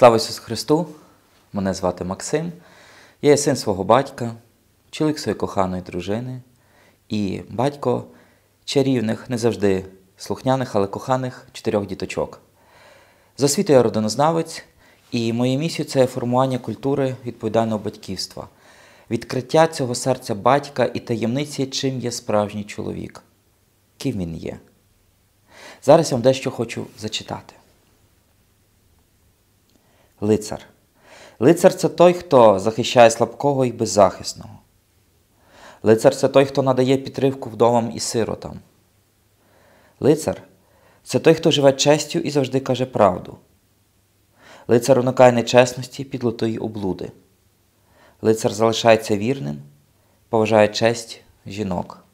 Слава Ісусу Христу! Мене звати Максим. Я є син свого батька, чоловік своєї коханої дружини і батько чарівних, не завжди слухняних, але коханих чотирьох діточок. За освітою я родинознавець, і моєю місією це формування культури відповідального батьківства, відкриття цього серця батька і таємниці, чим є справжній чоловік, ким він є. Зараз я вам дещо хочу зачитати. Лицар. Лицар це той, хто захищає слабкого і беззахисного. Лицар це той, хто надає підтримку вдовам і сиротам. Лицар це той, хто живе честю і завжди каже правду. Лицар уникає нечесності, підлотої облуди. Лицар залишається вірним, поважає честь жінок.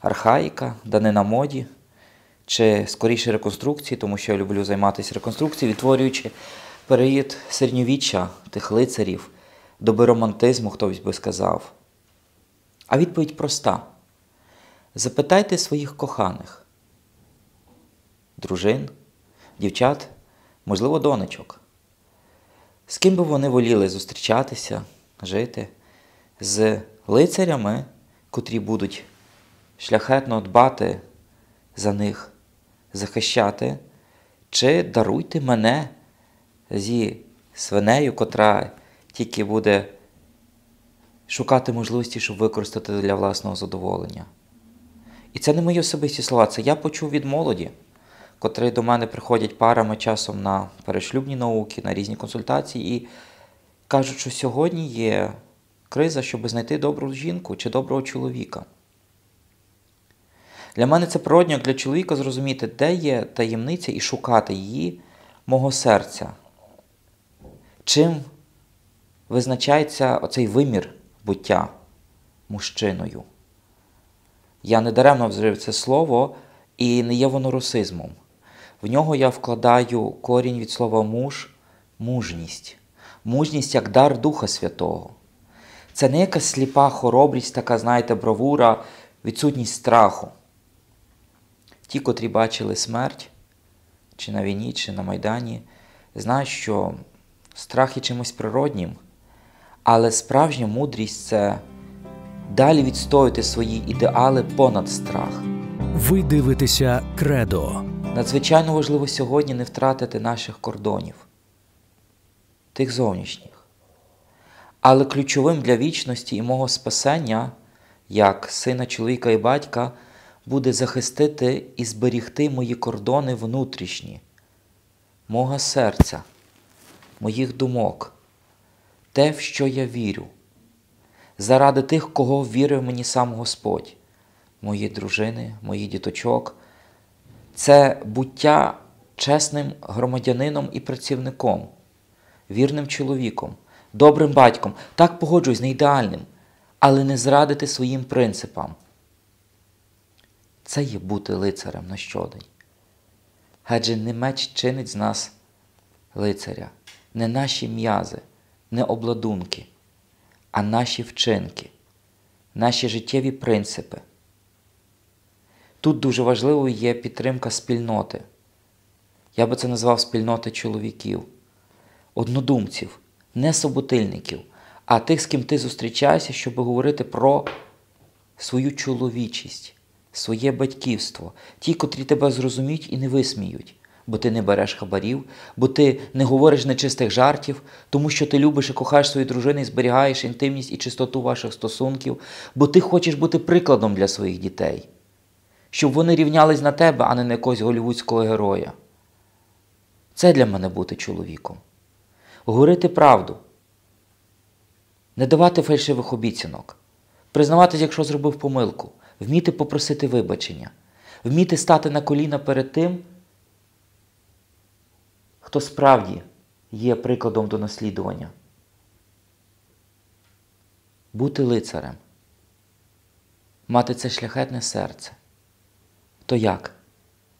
Архаїка, данина моді чи скоріше реконструкції, тому що я люблю займатися реконструкцією, відтворюючи період середньовіччя тих лицарів, доби романтизму, хтось би сказав. А відповідь проста: запитайте своїх коханих, дружин, дівчат, можливо, донечок. З ким би вони воліли зустрічатися, жити? З лицарями, котрі будуть шляхетно дбати за них, захищати, чи даруйте мене зі свинею, котра тільки буде шукати можливості, щоб використати для власного задоволення. І це не мої особисті слова, це я почув від молоді, котрі до мене приходять парами часом на перешлюбні науки, на різні консультації, і кажуть, що сьогодні є криза, щоб знайти добру жінку чи доброго чоловіка. Для мене це природньо, як для чоловіка зрозуміти, де є таємниця і шукати її мого серця. Чим визначається оцей вимір буття мужчиною? Я не даремно вжив це слово, і не є воно русизмом. В нього я вкладаю корінь від слова муж, мужність. Мужність як дар Духа Святого. Це не якась сліпа хоробрість, така, знаєте, бравура, відсутність страху. Ті, котрі бачили смерть, чи на війні, чи на Майдані, знають, що страх є чимось природнім, але справжня мудрість це далі відстояти свої ідеали понад страх. Ви дивитеся кредо. Надзвичайно важливо сьогодні не втратити наших кордонів, тих зовнішніх. Але ключовим для вічності і мого спасення, як сина чоловіка і батька, буде захистити і зберігти мої кордони внутрішні, мого серця, моїх думок, те, в що я вірю, заради тих, кого вірив мені сам Господь, мої дружини, моїх діточок. Це буття чесним громадянином і працівником, вірним чоловіком, добрим батьком. Так погоджуюсь, не ідеальним, але не зрадити своїм принципам. Це є бути лицарем на щодень. Адже не меч чинить з нас лицаря, не наші м'язи, не обладунки, а наші вчинки, наші життєві принципи. Тут дуже важливою є підтримка спільноти. Я би це назвав спільноти чоловіків, однодумців, не суботильників, а тих, з ким ти зустрічаєшся, щоб говорити про свою чоловічість, своє батьківство, ті, котрі тебе зрозуміють і не висміють, бо ти не береш хабарів, бо ти не говориш нечистих жартів, тому що ти любиш і кохаєш свою дружину і зберігаєш інтимність і чистоту ваших стосунків, бо ти хочеш бути прикладом для своїх дітей. Щоб вони рівнялись на тебе, а не на якогось голівудського героя. Це для мене бути чоловіком. Говорити правду, не давати фальшивих обіцянок, признаватись, якщо зробив помилку, вміти попросити вибачення, вміти стати на коліна перед тим, хто справді є прикладом до наслідування. Бути лицарем, мати це шляхетне серце. То як?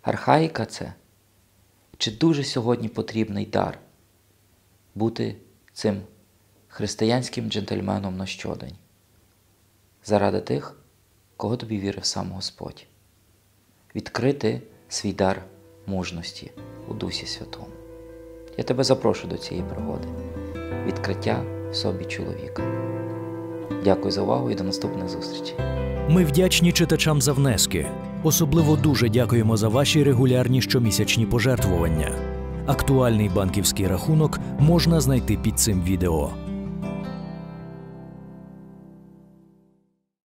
Архаїка це? Чи дуже сьогодні потрібний дар бути цим християнським джентльменом на щодень? Заради тих, кого тобі вірив сам Господь, відкрити свій дар мужності у Дусі Святому. Я тебе запрошую до цієї пригоди. Відкриття в собі чоловіка. Дякую за увагу і до наступних зустрічей. Ми вдячні читачам за внески. Особливо дуже дякуємо за ваші регулярні щомісячні пожертвування. Актуальний банківський рахунок можна знайти під цим відео.